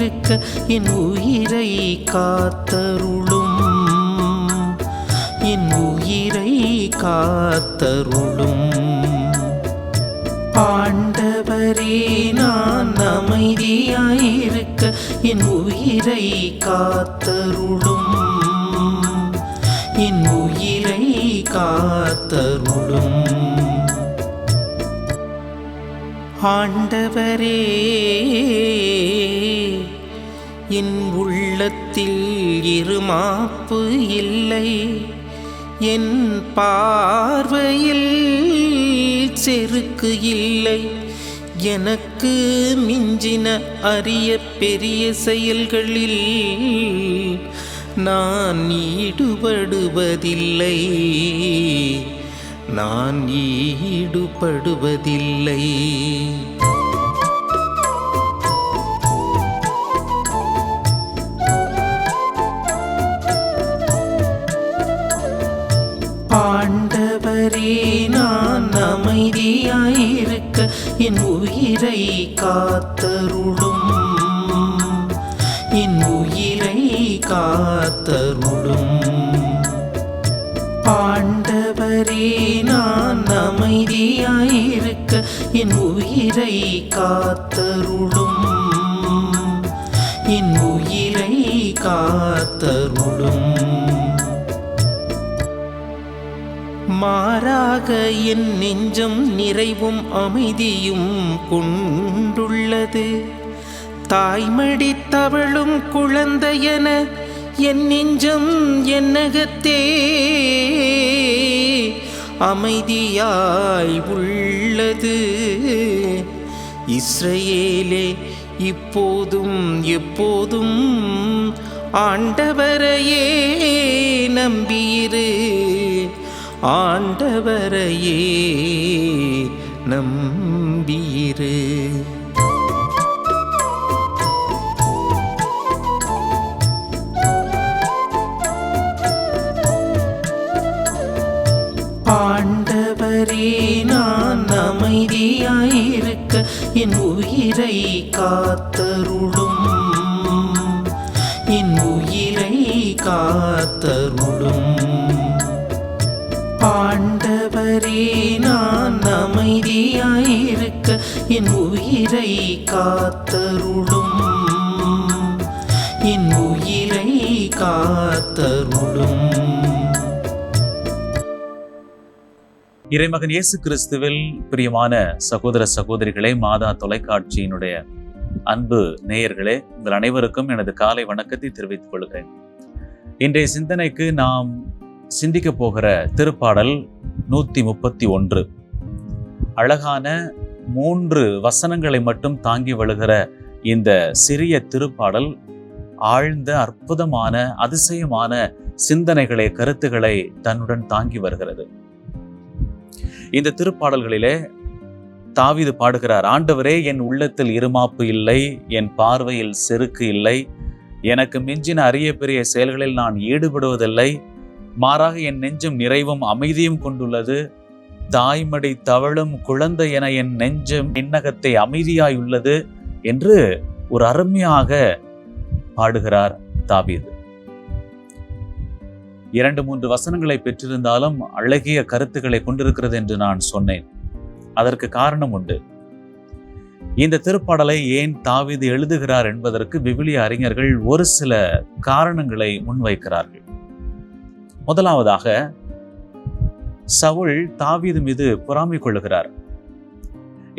இருக்க என் உயிரை காத்தருளும். என் உயிரை காத்தருளும். ஆண்டவரே நான் அமைதியாயிருக்க என் உயிரை காத்தருளும். என் உயிரை காத்தருளும். ஆண்டவரே என் உள்ளத்தில் இருமாப்பு இல்லை. என் பார்வையில் செருக்கு இல்லை. எனக்கு மிஞ்சின அரிய பெரிய செயல்களில் நான் ஈடுபடுவதில்லை. நான் ஈடுபடுவதில்லை. என் உயிரை காத்தருளும். என் உயிரை காத்தருளும். ஆண்டவரே நான் அமைதியாயிருக்க என் உயிரை காத்தருளும். என் உயிரை காத்தருளும். மாறாக என் நெஞ்சம் நிறைவும் அமைதியும் கொண்டுள்ளது. தாய்மடி தவளும் குழந்தையென என் நெஞ்சம் என்னகத்தே. அமைதியாய் உள்ளது. இஸ்ரேலே இப்போதும் எப்போதும் ஆண்டவரையே நம்பியிரு. ஆண்டவரையே நம்பியிரு. ஆண்டவரே நான் அமைதியாயிருக்க என் உயிரை காத்தருளும். என் உயிரை காத்தருளும். ஆண்டவரே நான் அமைதியாயிருக்க என் உயிரை காத்தருளும். என் உயிரை காத்தருளும். இறைமகன் இயேசு கிறிஸ்துவில் பிரியமான சகோதர சகோதரிகளே மாதா தொலைக்காட்சியினுடைய அன்பு நேயர்களே உங்கள் அனைவருக்கும் எனது காலை வணக்கத்தை தெரிவித்துக் கொள்கிறேன். இன்றைய சிந்தனைக்கு நாம் சிந்திக்க போகிற திருப்பாடல் நூத்தி முப்பத்தி ஒன்று. அழகான மூன்று வசனங்களை மட்டும் தாங்கி வழுகிற இந்த சிறிய திருப்பாடல் ஆழ்ந்த அற்புதமான அதிசயமான சிந்தனைகளை கருத்துக்களை தன்னுடன் தாங்கி வருகிறது. இந்த திருப்பாடல்களிலே தாவிது பாடுகிறார் ஆண்டவரே என் உள்ளத்தில் இருமாப்பு இல்லை என் பார்வையில் செருக்கு இல்லை எனக்கு மிஞ்சின அரிய பெரிய செயல்களில் நான் ஈடுபடுவதில்லை மாறாக என் நெஞ்சம் நிறைவும் அமைதியும் கொண்டுள்ளது. தாய்மடி தவழும் குழந்தை என என் நெஞ்சம் இன்னகத்தை அமைதியாயுள்ளது என்று ஒரு அருமையாக பாடுகிறார் தாவீது. இரண்டு மூன்று வசனங்களை பெற்றிருந்தாலும் அழகிய கருத்துக்களை கொண்டிருக்கிறது என்று நான் சொன்னேன். அதற்கு காரணம் உண்டு. இந்த திருப்பாடலை ஏன் தாவீது எழுதுகிறார் என்பதற்கு விவிலிய அறிஞர்கள் ஒரு சில காரணங்களை முன்வைக்கிறார்கள். முதலாவதாக சவுல் தாவீது மீது பொறாமை கொள்ளுகிறார்.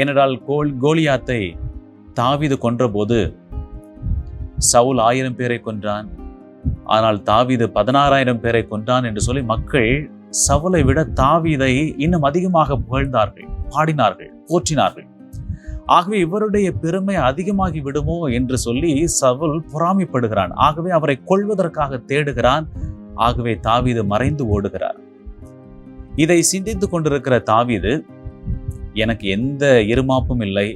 ஏனென்றால் கோல் கோலியாத்தை தாவீது கொன்றபோது சவுல் ஆயிரம் பேரை கொன்றான். ஆனால் தாவீது பதினாறாயிரம் பேரை கொன்றான் என்று சொல்லி மக்கள் சவுலை விட தாவீதை இன்னும் அதிகமாக புகழ்ந்தார்கள் பாடினார்கள் போற்றினார்கள். ஆகவே இவருடைய பெருமை அதிகமாகி விடுமோ என்று சொல்லி சவுல் பொறாமைப்படுகிறான். ஆகவே அவரை கொள்வதற்காக தேடுகிறான். ஆகவே தாவீது மறைந்து ஓடுகிறார். இதை சிந்தித்துக் கொண்டிருக்கிற தாவீது எனக்கு எந்த இருமாப்பும் இல்லை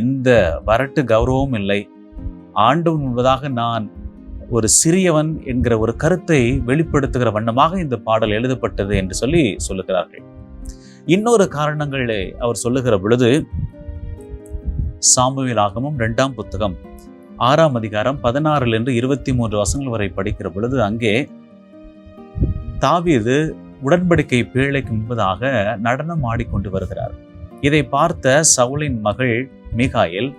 எந்த வரட்டு கௌரவமும் இல்லை. ஆண்டவன் முன்பதாக நான் ஒரு சிறியவன் என்கிற ஒரு கருத்தை வெளிப்படுத்துகிற வண்ணமாக இந்த பாடல் எழுதப்பட்டது என்று சொல்லி சொல்லுகிறார்கள். இன்னொரு காரணங்களை அவர் சொல்லுகிற பொழுது சாமுவேல் ஆகமும் ரெண்டாம் புத்தகம் ஆறாம் அதிகாரம் பதினாறுல இருந்து இருபத்தி மூன்று வசங்கள் வரை படிக்கிற பொழுது அங்கே தாவீது உடன்படிக்கை பேழைக்கு முன்பதாக நடனம் ஆடிக்கொண்டு வருகிறார். இதை பார்த்த சவுலின் மகள் மிகாயில்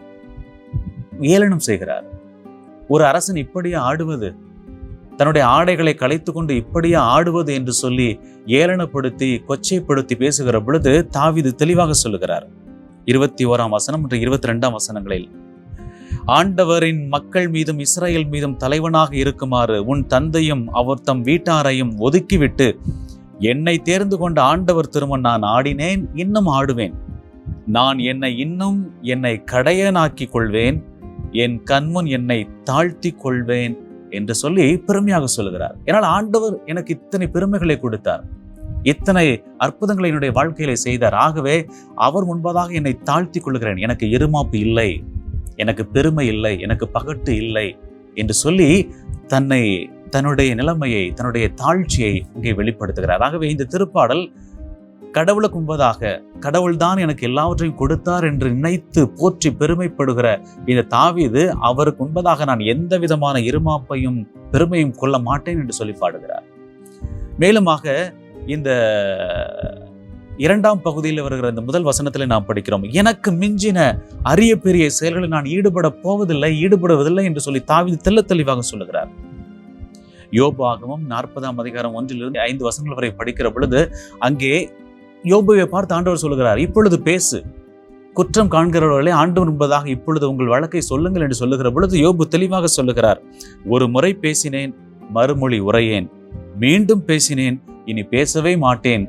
ஏளனம் செய்கிறார். ஒரு அரசன் இப்படியே ஆடுவது தன்னுடைய ஆடைகளை கலைத்து கொண்டு இப்படியே ஆடுவது என்று சொல்லி ஏளனப்படுத்தி கொச்சைப்படுத்தி பேசுகிற பொழுது தாவிது தெளிவாக சொல்லுகிறார். இருபத்தி ஓராம் வசனம் மற்றும் இருபத்தி ரெண்டாம் வசனங்களில் ஆண்டவரின் மக்கள் மீதும் இஸ்ரேல் மீதும் தலைவனாக இருக்குமாறு உன் தந்தையும் அவர் தம் வீட்டாரையும் ஒதுக்கிவிட்டு என்னை தேர்ந்து கொண்ட ஆண்டவர் திருமண் நான் ஆடினேன் இன்னும் ஆடுவேன். நான் என்னை இன்னும் என்னை கடையனாக்கிக் கொள்வேன் என் கண்முன் என்னை தாழ்த்தி கொள்வேன் என்று சொல்லி பெருமையாக சொல்லுகிறார். ஏனால் ஆண்டவர் எனக்கு இத்தனை பெருமைகளை கொடுத்தார். இத்தனை அற்புதங்களை என்னுடைய வாழ்க்கையில செய்தார். ஆகவே அவர் முன்பதாக என்னை தாழ்த்தி கொள்கிறேன் எனக்கு இருமாப்பு இல்லை. எனக்கு பெருமை இல்லை எனக்கு பகட்டு இல்லை என்று சொல்லி தன்னை தன்னுடைய நிலைமையை தன்னுடைய தாழ்ச்சியை இங்கே வெளிப்படுத்துகிறார். ஆகவே இந்த திருப்பாடல் கடவுளுக்கு கும்பதாக கடவுள்தான் எனக்கு எல்லாவற்றையும் கொடுத்தார் என்று நினைத்து போற்றி பெருமைப்படுகிற இந்த தாவீது அவருக்கு உண்பதாக நான் எந்த விதமான இருமாப்பையும் பெருமையும் கொள்ள மாட்டேன் என்று சொல்லி பாடுகிறார். மேலுமாக இந்த இரண்டாம் பகுதியில் வருகிற இந்த முதல் வசனத்தில் நாம் படிக்கிறோம். எனக்கு மிஞ்சின அரிய பெரிய செயல்களில் நான் ஈடுபட போவதில்லை ஈடுபடுவதில்லை என்று சொல்லி தாவீது தெல்ல தெளிவாக சொல்லுகிறார். யோபாகமும் நாற்பதாம் அதிகாரம் ஒன்றிலிருந்து ஐந்து வசனங்கள் வரை படிக்கிற பொழுது அங்கே யோபுவை பார்த்து ஆண்டவர் சொல்லுகிறார் இப்பொழுது பேசு. குற்றம் காண்கிறவர்களே ஆண்டவர் என்பதாக இப்பொழுது உங்கள் வழக்கை சொல்லுங்கள் என்று சொல்லுகிற பொழுது யோபு தெளிவாக சொல்லுகிறார் ஒரு முறை பேசினேன் மறுமொழி உரையேன். மீண்டும் பேசினேன் இனி பேசவே மாட்டேன்.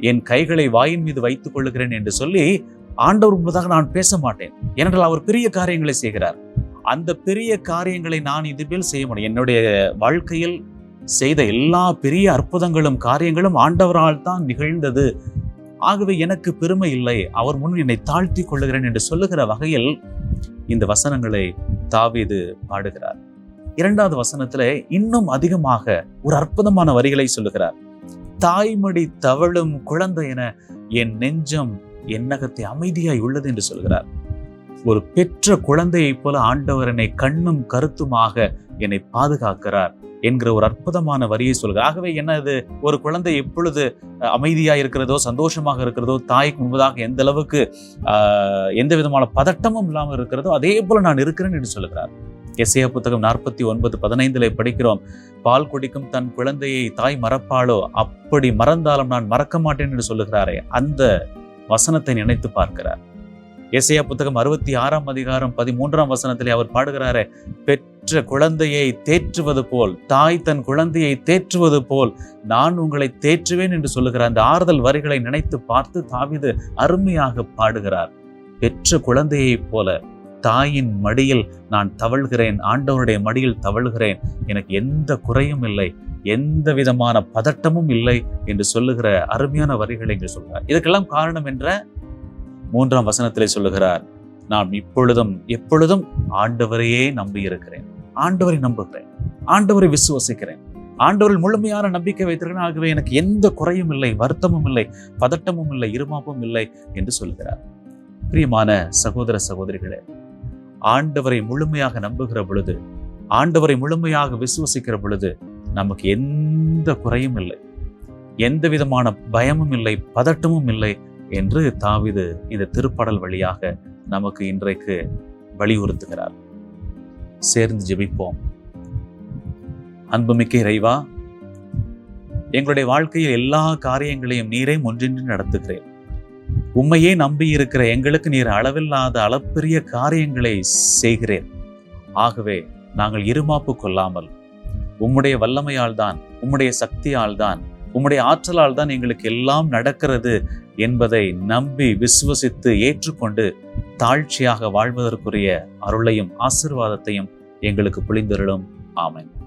என் கைகளை வாயின் மீது வைத்துக் கொள்ளுகிறேன் என்று சொல்லி ஆண்டவர் முன்பதாக நான் பேச மாட்டேன். ஏனென்றால் அவர் பெரிய காரியங்களை செய்கிறார். அந்த பெரிய காரியங்களை நான் இதுபேல் செய்ய முடியும் என்னுடைய வாழ்க்கையில் செய்த எல்லா பெரிய அற்புதங்களும் காரியங்களும் ஆண்டவரால் தான் நிகழ்ந்தது. ஆகவே எனக்கு பெருமை இல்லை. அவர் முன் என்னை தாழ்த்தி கொள்ளுகிறேன் என்று சொல்லுகிற வகையில் இந்த வசனங்களை தாவீது பாடுகிறார். இரண்டாவது வசனத்தில் இன்னும் அதிகமாக ஒரு அற்புதமான வரிகளை சொல்லுகிறார். தாய்மடி தவழும் குழந்தை என என் நெஞ்சம் என்னகத்தை அமைதியாய் உள்ளது என்று சொல்கிறார். ஒரு பெற்ற குழந்தையைப் போல ஆண்டவர் என்னை கண்ணும் கருத்துமாக என்னை பாதுகாக்கிறார் என்கிற ஒரு அற்புதமான வரியை சொல்கிறார். ஆகவே என்ன இது ஒரு குழந்தை எப்பொழுது அமைதியாக இருக்கிறதோ சந்தோஷமாக இருக்கிறதோ தாய்க்கு முன்பதாக எந்த அளவுக்கு எந்த விதமான பதட்டமும் இல்லாமல் இருக்கிறதோ அதே போல நான் இருக்கிறேன் என்று சொல்கிறார். எஸ்ஏ புத்தகம் நாற்பத்தி ஒன்பது பதினைந்துல படிக்கிறோம். பால் குடிக்கும் தன் குழந்தையை தாய் மறப்பாளோ? அப்படி மறந்தாலும் நான் மறக்க மாட்டேன் என்று சொல்லுகிறாரே. அந்த வசனத்தை நினைத்து பார்க்கிறார். எஸ்ஐயா புத்தகம் அறுபத்தி ஆறாம் அதிகாரம் பதிமூன்றாம் வசனத்திலே அவர் பாடுகிறாரே பெற்ற குழந்தையை தேற்றுவது போல் தாய் தன் குழந்தையை தேற்றுவது போல் நான் உங்களை தேற்றுவேன் என்று சொல்லுகிற அந்த ஆறுதல் வரிகளை நினைத்து பார்த்து தாவிது அருமையாக பாடுகிறார். பெற்ற குழந்தையைப் போல தாயின் மடியில் நான் தவழ்கிறேன் ஆண்டவருடைய மடியில் தவழ்கிறேன். எனக்கு எந்த குறையும் இல்லை எந்த விதமான பதட்டமும் இல்லை என்று சொல்லுகிற அருமையான வரிகளை என்று சொல்கிறார் இதுக்கெல்லாம் காரணம் என்ற மூன்றாம் வசனத்திலே சொல்லுகிறார் நான் இப்பொழுதும் எப்பொழுதும் ஆண்டவரையே நம்பி இருக்கிறேன் ஆண்டவரை நம்புகிறேன் ஆண்டவரை விசுவசிக்கிறேன். ஆண்டவரில் முழுமையான நம்பிக்கை வைத்திருக்கிறேன். ஆகவே எனக்கு எந்த குறையும் இல்லை வருத்தமும் இல்லை பதட்டமும் இல்லை இருமாப்பும் இல்லை என்று சொல்கிறார் பிரியமான சகோதர சகோதரிகளே ஆண்டவரை முழுமையாக நம்புகிற பொழுது ஆண்டவரை முழுமையாக விசுவசிக்கிற பொழுது நமக்கு எந்த குறையும் இல்லை. எந்த விதமான பயமும் இல்லை பதட்டமும் இல்லை என்று தாவிது இந்த திருப்பாடல் வழியாக நமக்கு இன்றைக்கு வலியுறுத்துகிறார். சேர்ந்து ஜெபிப்போம். அன்புமிக்க இறைவா எங்களுடைய வாழ்க்கையில் எல்லா காரியங்களையும் நீரே ஒன்றின்றி நடத்துகிறேன். உம்மையே நம்பி இருக்கிற எங்களுக்கு நீர் அளவில்லாத அளப்பெரிய காரியங்களை செய்கிறேன் ஆகவே நாங்கள் இருமாப்பு கொள்ளாமல் உம்முடைய வல்லமையால் தான் உம்முடைய சக்தியால் தான் உம்முடைய ஆற்றலால் தான் எங்களுக்கு எல்லாம் நடக்கிறது என்பதை நம்பி விசுவசித்து ஏற்றுக்கொண்டு தாழ்ச்சியாக வாழ்வதற்குரிய அருளையும் ஆசிர்வாதத்தையும் எங்களுக்கு புளிந்தருளும் ஆமன்.